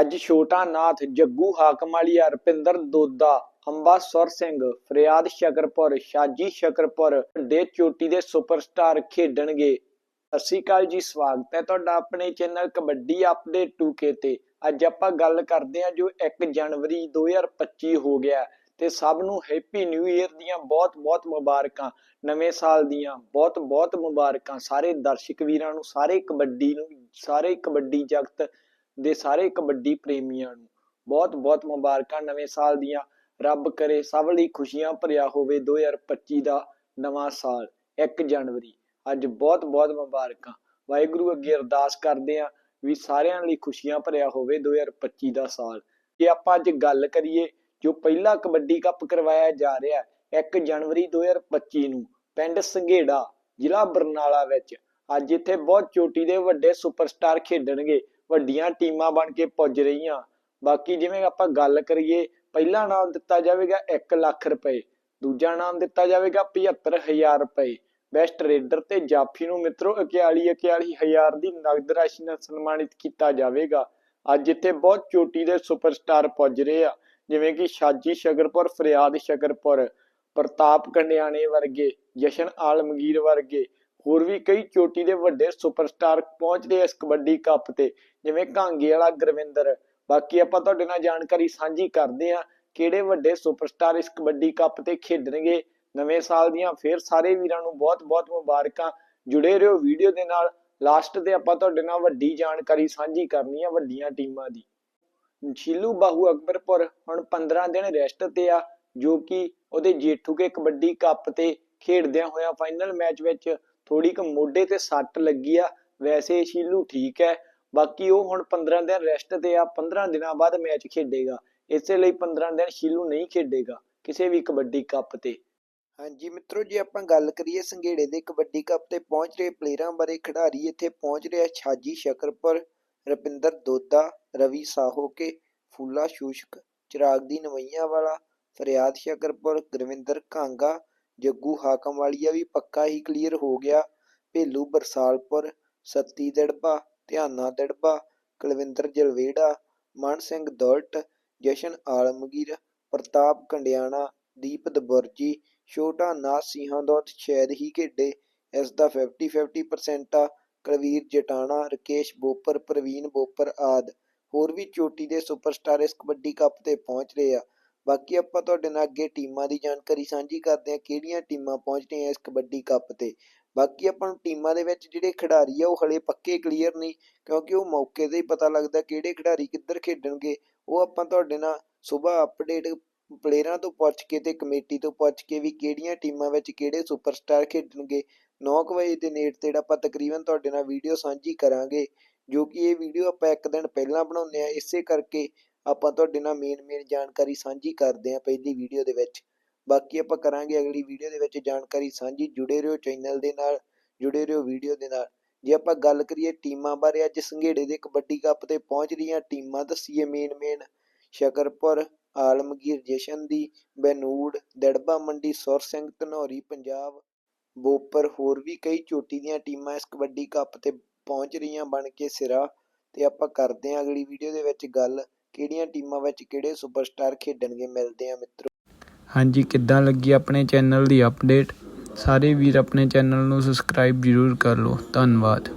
ਅੱਜ ਛੋਟਾ ਨਾਥ ਜੱਗੂ ਹਾਕਮਾਲੀਆ ਰਪਿੰਦਰ ਦੋਦਾ ਅੰਬਾਸਰ ਸਿੰਘ, ਫਰਿਆਦ ਸ਼ਕਰਪੁਰ, ਸ਼ਾਜੀ ਸ਼ਕਰਪੁਰ ਵੱਡੇ ਚੋਟੀ ਦੇ ਸੁਪਰਸਟਾਰ ਖੇਡਣਗੇ। ਸਤਿ ਸ਼੍ਰੀ ਅਕਾਲ ਜੀ, ਸਵਾਗਤ ਹੈ ਤੁਹਾਡਾ ਆਪਣੇ ਚੈਨਲ ਕਬੱਡੀ ਅਪਡੇਟ 2K ਤੇ। ਅੱਜ ਆਪਾਂ ਗੱਲ ਕਰਦੇ ਹਾਂ ਜੋ 1 ਜਨਵਰੀ 2025 ਹੋ ਗਿਆ ਤੇ ਸਭ ਨੂੰ ਹੈਪੀ ਨਿਊ ਇਅਰ ਦੀਆਂ ਬਹੁਤ-ਬਹੁਤ ਮੁਬਾਰਕਾਂ, ਨਵੇਂ ਸਾਲ ਦੀਆਂ ਬਹੁਤ-ਬਹੁਤ ਮੁਬਾਰਕਾਂ। ਸਾਰੇ ਦਰਸ਼ਕ ਵੀਰਾਂ ਨੂੰ, ਸਾਰੇ ਕਬੱਡੀ ਨੂੰ, ਸਾਰੇ ਕਬੱਡੀ ਜਗਤ ਦੇ ਸਾਰੇ ਕਬੱਡੀ ਪ੍ਰੇਮੀਆਂ ਨੂੰ। ਬਹੁਤ-ਬਹੁਤ ਮੁਬਾਰਕਾਂ ਨਵੇਂ ਸਾਲ ਦੀਆਂ। ਰੱਬ ਕਰੇ ਸਭ ਲਈ ਖੁਸ਼ੀਆਂ ਭਰਿਆ ਹੋਵੇ 2025 ਦਾ ਨਵਾਂ ਸਾਲ 1 ਜਨਵਰੀ। ਅੱਜ ਬਹੁਤ-ਬਹੁਤ ਮੁਬਾਰਕਾਂ। ਵਾਹਿਗੁਰੂ ਅੱਗੇ ਅਰਦਾਸ ਕਰਦੇ ਆਂ ਵੀ ਸਾਰਿਆਂ ਲਈ ਖੁਸ਼ੀਆਂ ਭਰਿਆ ਹੋਵੇ 2025 ਦਾ ਸਾਲ। ਜੇ ਆਪਾਂ ਅੱਜ ਗੱਲ ਕਰੀਏ, ਜੋ ਪਹਿਲਾ ਕਬੱਡੀ ਕੱਪ ਕਰਵਾਇਆ ਜਾ ਰਿਹਾ ਹੈ 1 ਜਨਵਰੀ 2025 ਨੂੰ, ਪਿੰਡ ਸੰਘੇੜਾ, ਜ਼ਿਲ੍ਹਾ ਬਰਨਾਲਾ ਵਿੱਚ। ਅੱਜ ਇੱਥੇ ਬਹੁਤ ਚੋਟੀ ਦੇ ਵੱਡੇ ਸੁਪਰਸਟਾਰ ਖੇਡਣਗੇ। ਵੱਡੀਆਂ ਟੀਮਾਂ ਬਣ ਕੇ ਪੁੱਜ ਰਹੀਆਂ। ਬਾਕੀ ਜਿਵੇਂ ਆਪਾਂ ਗੱਲ ਕਰੀਏ, ਪਹਿਲਾ ਨਾਮ ਦਿੱਤਾ ਜਾਵੇਗਾ 1 ਲੱਖ ਰੁਪਏ, ਦੂਜਾ ਨਾਮ ਦਿੱਤਾ ਜਾਵੇਗਾ 75000 ਰੁਪਏ। ਬੈਸਟ ਰੇਡਰ ਤੇ ਜਾਫੀ ਨੂੰ ਮਿੱਤਰੋ 41 41000 ਦੀ ਨਗਦ ਰਾਸ਼ੀ ਨਾਲ ਸਨਮਾਨਿਤ ਕੀਤਾ ਜਾਵੇਗਾ। ਅੱਜ ਇੱਥੇ ਬਹੁਤ ਚੋਟੀ ਦੇ ਸੁਪਰਸਟਾਰ ਪੁੱਜ ਰਹੇ ਆ, ਜਿਵੇਂ ਕਿ ਸ਼ਾਜੀ ਸ਼ਗਰਪੁਰ, ਫਰਿਆਦ ਸ਼ਗਰਪੁਰ, ਪ੍ਰਤਾਪ ਕੰਡਿਆਣੇ ਵਰਗੇ, ਜਸ਼ਨ ਆਲਮਗੀਰ ਵਰਗੇ ਹੋਰ ਵੀ ਕਈ ਚੋਟੀ ਦੇ ਵੱਡੇ ਸੁਪਰਸਟਾਰ ਪਹੁੰਚਦੇ ਇਸ ਕਬੱਡੀ ਕੱਪ ਤੇ, ਜਿਵੇਂ ਕਾਂਗੇ ਵਾਲਾ ਗੁਰਵਿੰਦਰ। ਬਾਕੀ ਆਪਾਂ ਤੁਹਾਡੇ ਨਾਲ ਜਾਣਕਾਰੀ ਸਾਂਝੀ ਕਰਦੇ ਆ ਕਿਹੜੇ ਵੱਡੇ ਸੁਪਰਸਟਾਰ ਇਸ ਕਬੱਡੀ ਕੱਪ ਤੇ ਖੇਡਣਗੇ। ਨਵੇਂ ਸਾਲ ਦੀਆਂ ਫੇਰ ਸਾਰੇ ਵੀਰਾਂ ਨੂੰ ਬਹੁਤ-ਬਹੁਤ ਮੁਬਾਰਕਾਂ। ਜੁੜੇ ਰਹੋ ਵੀਡੀਓ ਦੇ ਨਾਲ। ਲਾਸਟ ਤੇ ਆਪਾਂ ਤੁਹਾਡੇ ਨਾਲ ਵੱਡੀ ਜਾਣਕਾਰੀ ਸਾਂਝੀ ਕਰਨੀ ਆ ਵੱਡੀਆਂ ਟੀਮਾਂ ਦੀ। ਛੀਲੂ ਬਾਹੂ ਅਕਬਰਪੁਰ ਹੁਣ 15 ਦਿਨ ਰੈਸਟ ਤੇ ਆ, ਜੋ ਕਿ ਉਹਦੇ ਜੇਠੂ ਕੇ ਕਬੱਡੀ ਕੱਪ ਤੇ ਖੇਡਦਿਆਂ ਹੋਇਆ ਫਾਈਨਲ ਮੈਚ ਵਿੱਚ ਥੋੜੀ ਕੁ ਮੋਢੇ ਤੇ ਸੱਟ ਲੱਗੀ ਆ, ਵੈਸੇ ਸ਼ੀਲੂ ਠੀਕ ਹੈ, ਬਾਕੀ ਉਹ ਹੁਣ 15 ਦਿਨ ਰੈਸਟ ਤੇ ਆ 15 ਦਿਨਾਂ ਬਾਅਦ ਮੈਚ ਖੇਡੇਗਾ, ਇਸੇ ਲਈ 15 ਦਿਨ ਸ਼ੀਲੂ ਨਹੀਂ ਖੇਡੇਗਾ, ਕਿਸੇ ਵੀ ਕਬੱਡੀ ਕੱਪ ਤੇ। ਹਾਂਜੀ ਮਿੱਤਰੋ, ਜੇ ਆਪਾਂ ਗੱਲ ਕਰੀਏ ਸੰਘੇੜੇ ਦੇ ਕਬੱਡੀ ਕੱਪ ਤੇ ਪਹੁੰਚ ਰਹੇ ਪਲੇਅਰਾਂ ਬਾਰੇ, ਖਿਡਾਰੀ ਇੱਥੇ ਪਹੁੰਚ ਰਿਹਾ ਛਾਜੀ ਸ਼ਕਰਪੁਰ, ਰਪਿੰਦਰ ਦੋਦਾ, ਰਵੀ ਸਾਹੋਕੇ, ਫੂਲਾ ਸ਼ੂਸ਼ਕ, ਚਿਰਾਗ ਦੀ ਨਵਈਆਂ ਵਾਲਾ, ਫਰਿਆਦ ਸ਼ਕਰਪੁਰ, ਗੁਰਵਿੰਦਰ ਕਾਂਗਾ ਜੱਗੂ ਹਾਕਮ ਵਾਲੀਆ ਵੀ ਪੱਕਾ ਹੀ ਕਲੀਅਰ ਹੋ ਗਿਆ। ਭੇਲੂ, ਬਰਸਾਲਪੁਰ, ਸੱਤੀ ਦੜਬਾ ਧਿਆਨਾ ਦੜਬਾ ਕੁਲਵਿੰਦਰ ਜਲਵੇੜਾ, ਮਨ ਸਿੰਘ ਦੌਲਟ ਜਸ਼ਨ ਆਲਮਗੀਰ, ਪ੍ਰਤਾਪ ਕੰਡਿਆਣਾ, ਦੀਪ ਦਬੁਰਜੀ, ਛੋਟਾ ਨਾਥ ਸਿੰਘਾਂ ਦੌਤ ਸ਼ਾਇਦ ਹੀ ਖੇਡੇ ਇਸ ਦਾ 50-50% ਆ। ਕੁਲਵੀਰ ਜਟਾਣਾ, ਰਕੇਸ਼ ਬੋਪਰ, ਪ੍ਰਵੀਨ ਬੋਪਰ ਆਦ। ਹੋਰ ਵੀ ਚੋਟੀ ਦੇ ਸੁਪਰਸਟਾਰ ਇਸ ਕਬੱਡੀ ਕੱਪ ਤੇ ਪਹੁੰਚ ਰਹੇ ਆ। ਬਾਕੀ ਆਪਾਂ ਤੁਹਾਡੇ ਨਾਲ ਅੱਗੇ ਟੀਮਾਂ ਦੀ ਜਾਣਕਾਰੀ ਸਾਂਝੀ ਕਰਦੇ ਹਾਂ, ਕਿਹੜੀਆਂ ਟੀਮਾਂ ਪਹੁੰਚ ਰਹੀਆਂ ਇਸ ਕਬੱਡੀ ਕੱਪ ਤੇ। ਬਾਕੀ ਆਪਾਂ ਨੂੰ ਟੀਮਾਂ ਦੇ ਵਿੱਚ ਜਿਹੜੇ ਖਿਡਾਰੀ ਆ, ਉਹ ਹਲੇ ਪੱਕੇ ਕਲੀਅਰ ਨਹੀਂ, ਕਿਉਂਕਿ ਉਹ ਮੌਕੇ ਤੇ ਹੀ ਪਤਾ ਲੱਗਦਾ ਕਿਹੜੇ ਖਿਡਾਰੀ ਕਿੱਧਰ ਖੇਡਣਗੇ। ਉਹ ਆਪਾਂ ਤੁਹਾਡੇ ਨਾਲ ਸਵੇਰ ਅਪਡੇਟ ਪਲੇਅਰਾਂ ਤੋਂ ਪੁੱਛ ਕੇ ਤੇ ਕਮੇਟੀ ਤੋਂ ਪੁੱਛ ਕੇ ਵੀ ਕਿਹੜੀਆਂ ਟੀਮਾਂ ਵਿੱਚ ਕਿਹੜੇ ਸੁਪਰਸਟਾਰ ਖੇਡਣਗੇ। 9 ਵਜੇ ਦੇ ਨੇੜ ਤੇੜ ਆਪਾਂ ਤਕਰੀਬਨ ਤੁਹਾਡੇ ਨਾਲ ਵੀਡੀਓ ਸਾਂਝੀ ਕਰਾਂਗੇ, ਜੋ ਕਿ ਇਹ ਵੀਡੀਓ ਆਪਾਂ ਇੱਕ ਦਿਨ ਪਹਿਲਾਂ ਬਣਾਉਂਦੇ ਆ ਇਸੇ ਕਰਕੇ ਆਪਾਂ ਤੁਹਾਡੇ ਨਾਲ ਮੇਨ ਮੇਨ ਜਾਣਕਾਰੀ ਸਾਂਝੀ ਕਰਦੇ ਹਾਂ ਪਹਿਲੀ ਵੀਡੀਓ ਦੇ ਵਿੱਚ। ਬਾਕੀ ਆਪਾਂ ਕਰਾਂਗੇ ਅਗਲੀ ਵੀਡੀਓ ਦੇ ਵਿੱਚ ਜਾਣਕਾਰੀ ਸਾਂਝੀ। ਜੁੜੇ ਰਹੋ ਚੈਨਲ ਦੇ ਨਾਲ, ਜੁੜੇ ਰਹੋ ਵੀਡੀਓ ਦੇ ਨਾਲ। ਜੇ ਆਪਾਂ ਗੱਲ ਕਰੀਏ ਟੀਮਾਂ ਬਾਰੇ, ਅੱਜ ਸੰਘੇੜੇ ਦੇ ਕਬੱਡੀ ਕੱਪ ਤੇ ਪਹੁੰਚ ਰਹੀਆਂ ਟੀਮਾਂ, ਦੱਸੀਏ ਮੇਨ ਮੇਨ ਸ਼ਕਰਪੁਰ, ਆਲਮਗੀਰ ਜਸ਼ਨ ਦੀ ਬੈਨੂੜ, ਦੜਬਾ ਮੰਡੀ, ਸੁਰ ਸਿੰਘ, ਧਨੌਰੀ, ਪੰਜਾਬ, ਬੋਪਰ, ਹੋਰ ਵੀ ਕਈ ਚੋਟੀ ਦੀਆਂ ਟੀਮਾਂ ਇਸ ਕਬੱਡੀ ਕੱਪ ਤੇ ਪਹੁੰਚ ਰਹੀਆਂ ਬਣ ਕੇ ਸਿਰਾ। ਤੇ ਆਪਾਂ ਕਰਦੇ ਹਾਂ ਅਗਲੀ ਵੀਡੀਓ ਦੇ ਵਿੱਚ ਗੱਲ। ਕਿਹੜੀਆਂ ਟੀਮਾਂ ਵਿੱਚ ਕਿਹੜੇ ਸੁਪਰਸਟਾਰ ਖੇਡਣਗੇ ਮਿਲਦੇ ਆ ਮਿੱਤਰੋ? ਹਾਂਜੀ, ਕਿੱਦਾਂ ਲੱਗੀ ਆਪਣੇ ਚੈਨਲ ਦੀ ਅਪਡੇਟ ਸਾਰੇ ਵੀਰ ਆਪਣੇ ਚੈਨਲ ਨੂੰ ਸਬਸਕ੍ਰਾਈਬ ਜ਼ਰੂਰ ਕਰ ਲਓ। ਧੰਨਵਾਦ।